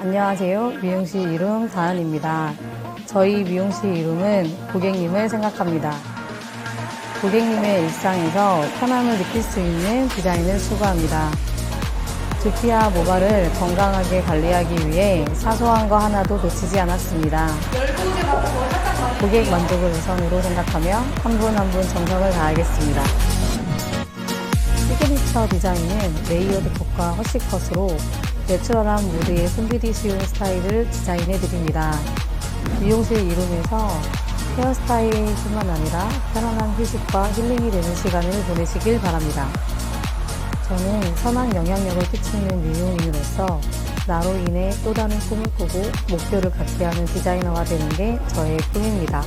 안녕하세요. 미용실 이룸 다은입니다. 저희 미용실 이룸은 고객님을 생각합니다. 고객님의 일상에서 편함을 느낄 수 있는 디자인을 추구합니다. 두피와 모발을 건강하게 관리하기 위해 사소한 거 하나도 놓치지 않았습니다. 고객 만족을 우선으로 생각하며 한 분 한 분 정성을 다하겠습니다. 시그니처 디자인은 레이어드 컷과 허쉬 컷으로 내추럴한 무드에 손질이 쉬운 스타일을 디자인해 드립니다. 미용실 이룸에서 헤어스타일뿐만 아니라 편안한 휴식과 힐링이 되는 시간을 보내시길 바랍니다. 저는 선한 영향력을 끼치는 미용인으로서 나로 인해 또 다른 꿈을 꾸고 목표를 갖게 하는 디자이너가 되는 게 저의 꿈입니다.